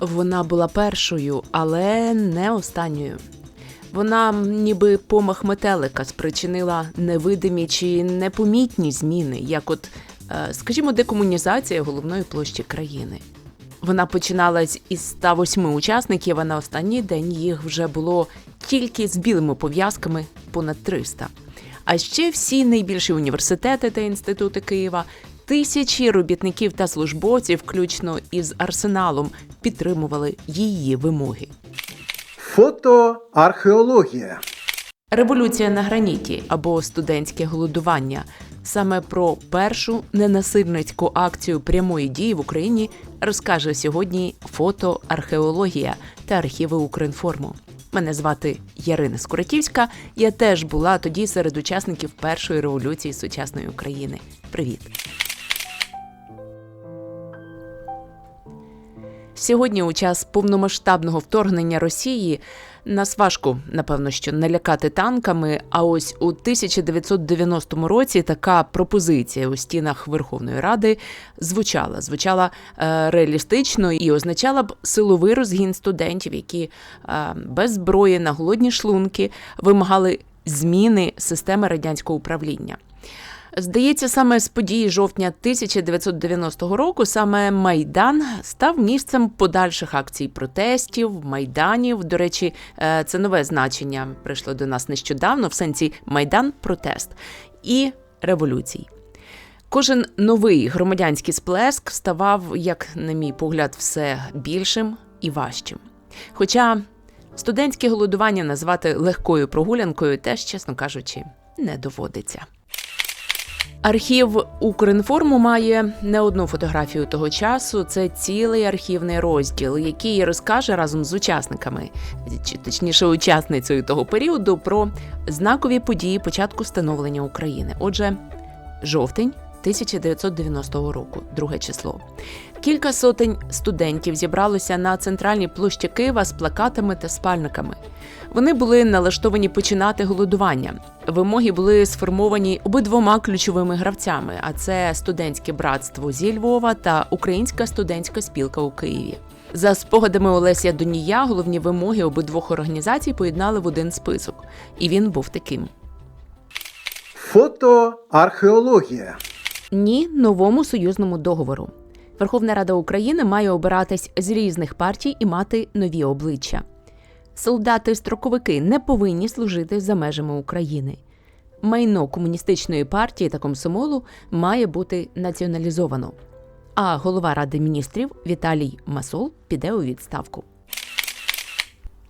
Вона була першою, але не останньою. Вона ніби помах метелика спричинила невидимі чи непомітні зміни, як от, е, скажімо, декомунізація головної площі країни. Вона починалась із 108 учасників, а на останній день їх вже було тільки з білими пов'язками понад 300. А ще всі найбільші університети та інститути Києва, тисячі робітників та службовців, включно із арсеналом, підтримували її вимоги. Фотоархеологія. Революція на граніті або студентське голодування. Саме про першу ненасильницьку акцію прямої дії в Україні розкаже сьогодні фотоархеологія та архіви Укрінформу. Мене звати Ярина Скуратівська. Я теж була тоді серед учасників першої революції сучасної України. Привіт! Сьогодні, у час повномасштабного вторгнення Росії, нас важко, напевно, що налякати танками. А ось у 1990 році така пропозиція у стінах Верховної Ради звучала. Звучала е, реалістично і означала б силовий розгін студентів, які е, без зброї на голодні шлунки вимагали зміни системи радянського управління. Здається, саме з події жовтня 1990 року саме Майдан став місцем подальших акцій протестів, майданів. До речі, е, це нове значення прийшло до нас нещодавно в сенсі майдан протест і революцій. Кожен новий громадянський сплеск ставав, як на мій погляд, все більшим і важчим. Хоча студентське голодування назвати легкою прогулянкою теж, чесно кажучи, не доводиться. Архів Укрінформу має не одну фотографію того часу. Це цілий архівний розділ, який розкаже разом з учасниками, чи точніше учасницею того періоду, про знакові події початку становлення України. Отже, жовтень 1990 року, друге число. Кілька сотень студентів зібралося на центральній площі Києва з плакатами та спальниками. Вони були налаштовані починати голодування. Вимоги були сформовані обидвома ключовими гравцями: а це студентське братство зі Львова та Українська студентська спілка у Києві. За спогадами Олеся Донія, головні вимоги обидвох організацій поєднали в один список, і він був таким: Фотоархеологія. ні новому союзному договору. Верховна Рада України має обиратись з різних партій і мати нові обличчя. Солдати-строковики не повинні служити за межами України. Майно комуністичної партії та комсомолу має бути націоналізовано. А голова Ради міністрів Віталій Масол піде у відставку.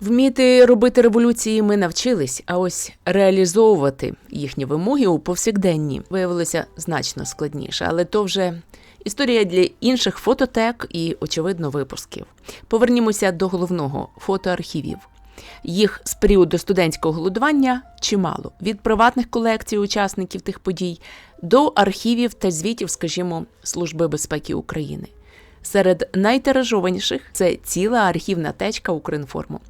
Вміти робити революції ми навчились, а ось реалізовувати їхні вимоги у повсякденні виявилося значно складніше, але то вже історія для інших фототек і, очевидно, випусків. Повернімося до головного фотоархівів. Їх з періоду студентського голодування чимало від приватних колекцій учасників тих подій до архівів та звітів, скажімо, Служби безпеки України. Серед найтиражованіших це ціла архівна течка Укрінформу.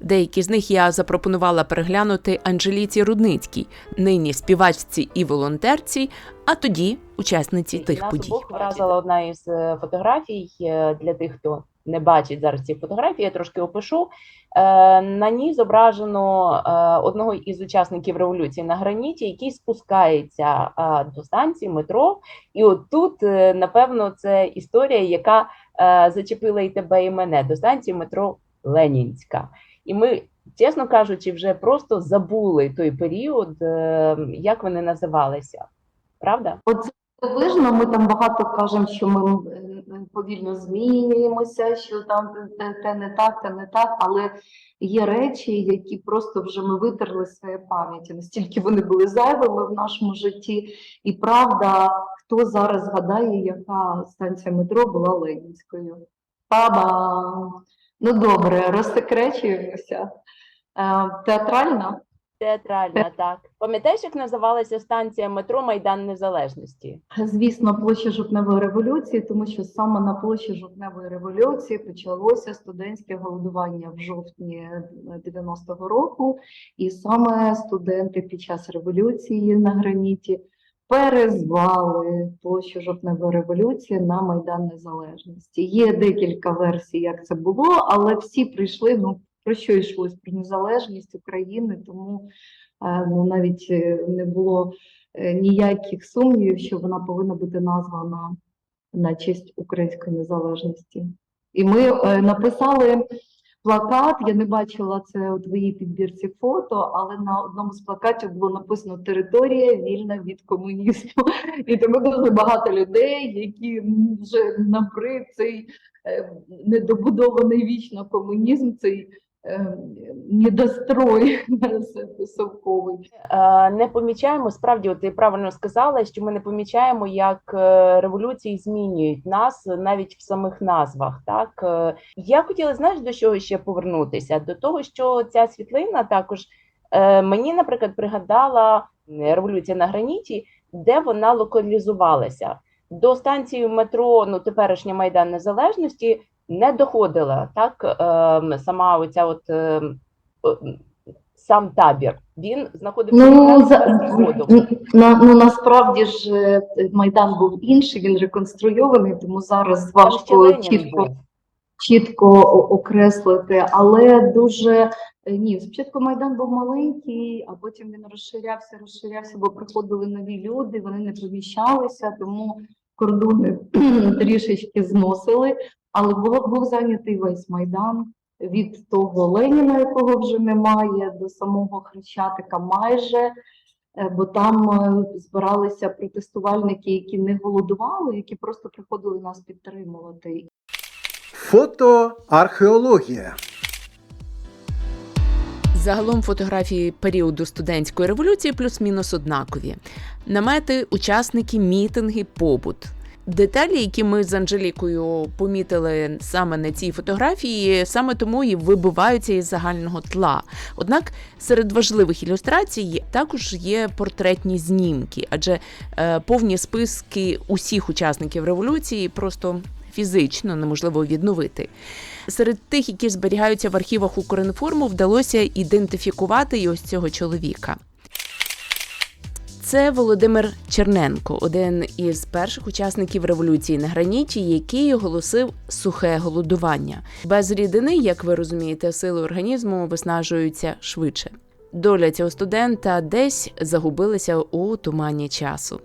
Деякі з них я запропонувала переглянути Анжеліці Рудницькій, нині співачці і волонтерці, а тоді учасниці тих Нас подій. обох вразила одна із е, фотографій е, для тих, хто не бачить зараз ці фотографії, я трошки опишу. Е, На ній зображено одного із учасників революції на граніті, який спускається до станції метро. І от тут, е, напевно, це історія, яка зачепила і тебе, і мене до станції метро Ленінська. І ми, чесно кажучи, вже просто забули той період, е, як вони називалися. Правда? Оце дивижно, ми там багато кажемо, що ми е, повільно змінюємося, що там те, те не так, те не так, але є речі, які просто вже ми витерли своєї пам'яті, настільки вони були зайвими в нашому житті. І правда, хто зараз згадає, яка станція метро була Ленінською? Па-бам! Ну добре, розсекречуємося. Е, Театрально? Театральна, так. Пам'ятаєш, як називалася станція метро Майдан Незалежності? Звісно, площа жовтневої революції, тому що саме на площі жовтневої революції почалося студентське голодування в жовтні 90-го року, і саме студенти під час революції на граніті перезвали площу жовтневої революції на Майдан Незалежності. Є декілька версій, як це було, але всі прийшли. Ну про що йшлось? Про незалежність України, тому е, ну, навіть е, не було е, ніяких сумнівів, що вона повинна бути названа на честь української незалежності. І ми написали плакат. Я не бачила це у твоїй підбірці фото, але на одному з плакатів було написано Територія вільна від комунізму. І тому дуже багато людей, які вже набрид цей е, недобудований вічно комунізм, цей недострой совковий. Е, не помічаємо справді, ти правильно сказала, що ми не помічаємо, як е, революції змінюють нас навіть в самих назвах. Так Е, я хотіла знаєш до чого ще повернутися? До того, що ця світлина також мені, наприклад, пригадала революція на граніті, де вона локалізувалася. До станції метро, ну теперішня майдан незалежності, не доходила так. Е, сама оця от е, сам табір. Він знаходився Ну, за, на, ну насправді ж е, Майдан був інший, він реконструйований, тому зараз Там важко чітко, чітко окреслити, але дуже е, ні, спочатку Майдан був маленький, а потім він розширявся, розширявся, бо приходили нові люди, вони не поміщалися, тому кордони трішечки зносили, але був, був зайнятий весь Майдан. Від того Леніна, якого вже немає, до самого Хрещатика майже, е, бо там е, збиралися протестувальники, які не голодували, які просто приходили нас підтримувати. Фотоархеологія. Загалом фотографії періоду студентської революції плюс-мінус однакові. Намети, учасники, мітинги, побут. Деталі, які ми з Анжелікою помітили саме на цій фотографії, саме тому і вибиваються із загального тла. Однак серед важливих ілюстрацій також є портретні знімки, адже е, повні списки усіх учасників революції просто фізично неможливо відновити. Серед тих, які зберігаються в архівах Укрінформу, вдалося ідентифікувати і ось цього чоловіка. Це Володимир Черненко, один із перших учасників революції на граніті, який оголосив сухе голодування. Без рідини, як ви розумієте, сили організму виснажуються швидше. Доля цього студента десь загубилася у тумані часу,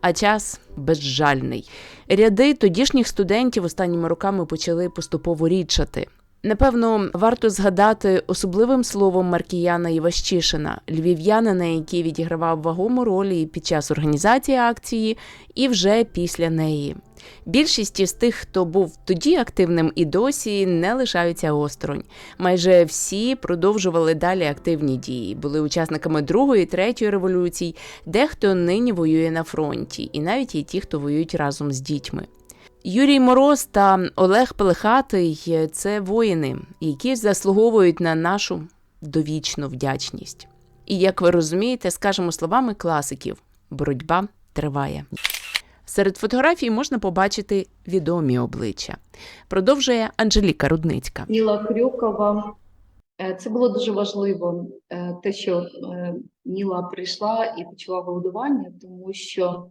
а час безжальний. Ряди тодішніх студентів останніми роками почали поступово рідшати. Напевно, варто згадати особливим словом Маркіяна Іващишина, львів'янина, який відігравав вагому роль і під час організації акції, і вже після неї. Більшість із тих, хто був тоді активним і досі, не лишаються осторонь. Майже всі продовжували далі активні дії, були учасниками другої, третьої революцій, дехто нині воює на фронті, і навіть є ті, хто воюють разом з дітьми. Юрій Мороз та Олег Пелехатий це воїни, які заслуговують на нашу довічну вдячність. І як ви розумієте, скажемо словами класиків: боротьба триває. Серед фотографій можна побачити відомі обличчя. Продовжує Анжеліка Рудницька. Ніла Крюкова. Е, Це було дуже важливо, е, те, що е, Ніла прийшла і почала голодування, тому що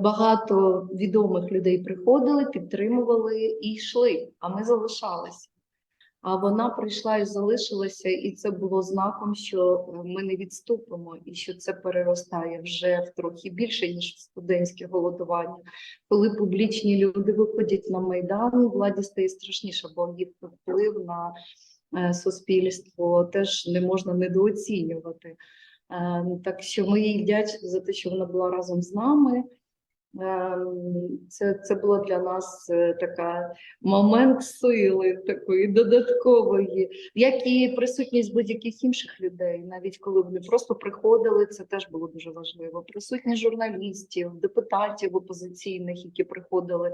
багато відомих людей приходили, підтримували і йшли, а ми залишалися. А вона прийшла і залишилася, і це було знаком, що е, ми не відступимо, і що це переростає вже в трохи більше, ніж в студентське голодування. Коли публічні люди виходять на майдан, владі стає страшніше, бо їх вплив на е, суспільство теж не можна недооцінювати. Е, Так що ми їй вдячні за те, що вона була разом з нами. Е, Це, це було для нас е, така момент сили, такої додаткової, як і присутність будь-яких інших людей, навіть коли вони просто приходили, це теж було дуже важливо. Присутність журналістів, депутатів опозиційних, які приходили,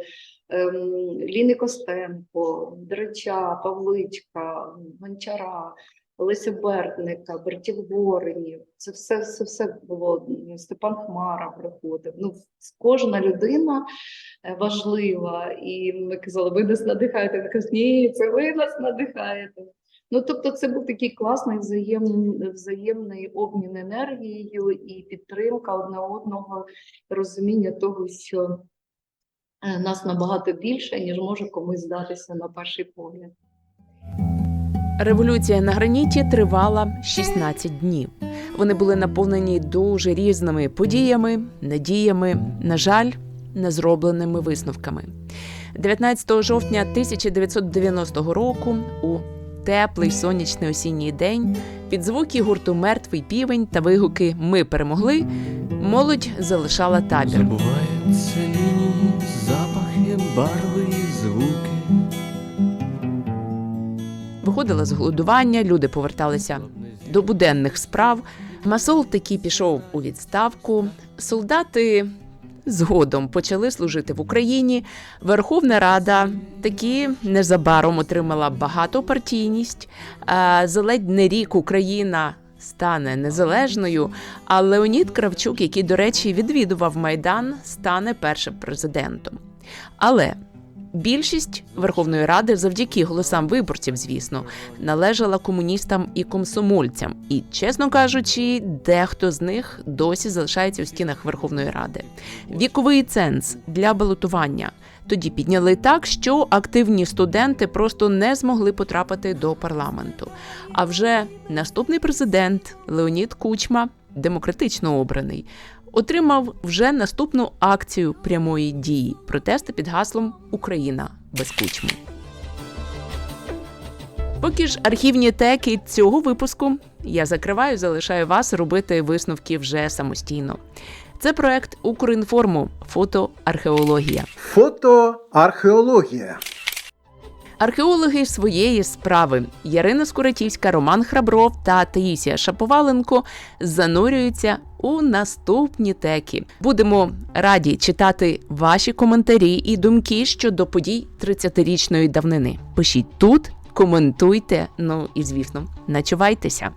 ем, Ліни Костенко, Дрича, Павличка, Гончара. Олеся Бертника, Бертів Горенів, це все, все, все було. Степан Хмара приходив. Ну, кожна людина е, важлива. І ми казали, ви нас надихаєте. Вони кажуть, ні, це ви нас надихаєте. Ну, тобто, це був такий класний взаємний, взаємний обмін енергією і підтримка одне одного, розуміння того, що е, нас набагато більше, ніж може комусь здатися на перший погляд. Революція на граніті тривала 16 днів. Вони були наповнені дуже різними подіями, надіями, на жаль, незробленими висновками. 19 жовтня 1990 року, у теплий сонячний осінній день, під звуки гурту Мертвий півень та вигуки Ми перемогли. Молодь залишала табір. Забуваються лінії, запахи, барви Виходила з голодування, люди поверталися до буденних справ. Масол таки пішов у відставку. Солдати згодом почали служити в Україні. Верховна Рада таки незабаром отримала багатопартійність. А За ледь не рік Україна стане незалежною. А Леонід Кравчук, який, до речі, відвідував Майдан, стане першим президентом. Але Більшість Верховної Ради, завдяки голосам виборців, звісно, належала комуністам і комсомольцям. І, чесно кажучи, дехто з них досі залишається у стінах Верховної Ради. Віковий ценз для балотування тоді підняли так, що активні студенти просто не змогли потрапити до парламенту. А вже наступний президент Леонід Кучма, демократично обраний, отримав вже наступну акцію прямої дії протести під гаслом Україна без кучми. Поки ж архівні теки цього випуску я закриваю, залишаю вас робити висновки вже самостійно. Це проект Укрінформу фотоархеологія. Фотоархеологія. Археологи своєї справи Ярина Скуратівська, Роман Храбров та Таїсія Шаповаленко занурюються у наступні теки. Будемо раді читати ваші коментарі і думки щодо подій 30-річної давнини. Пишіть тут, коментуйте, ну і звісно, начувайтеся.